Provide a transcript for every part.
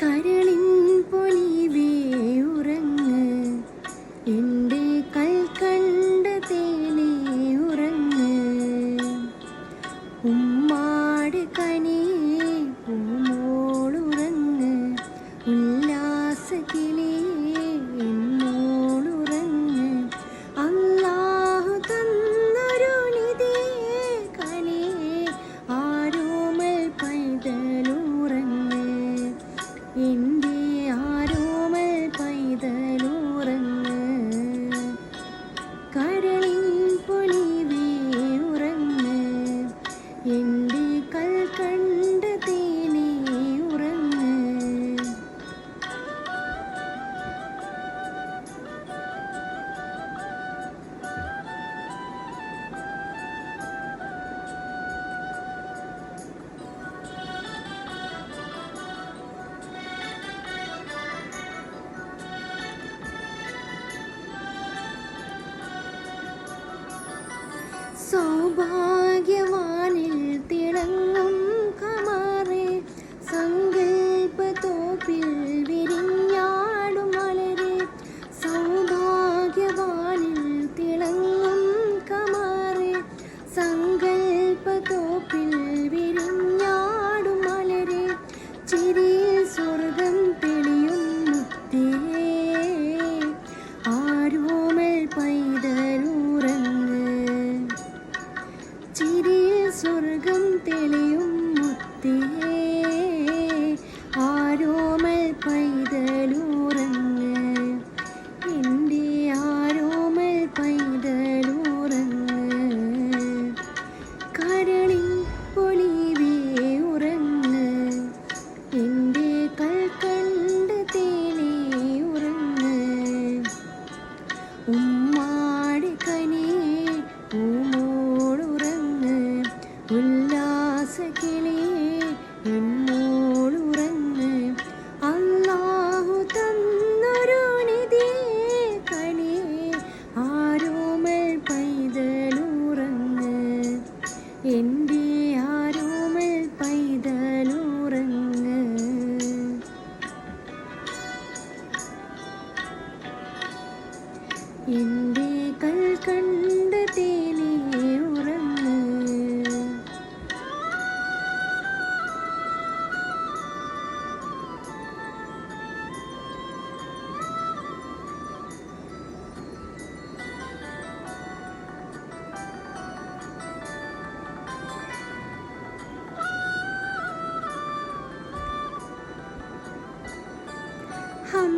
കരളിൻ പൊലിവേ. கல் கண்ட தேனே உறங்கு. சோபா 欢迎的 மனசு கிளியே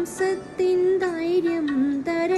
മാംസത്തിൻ ധൈര്യം തര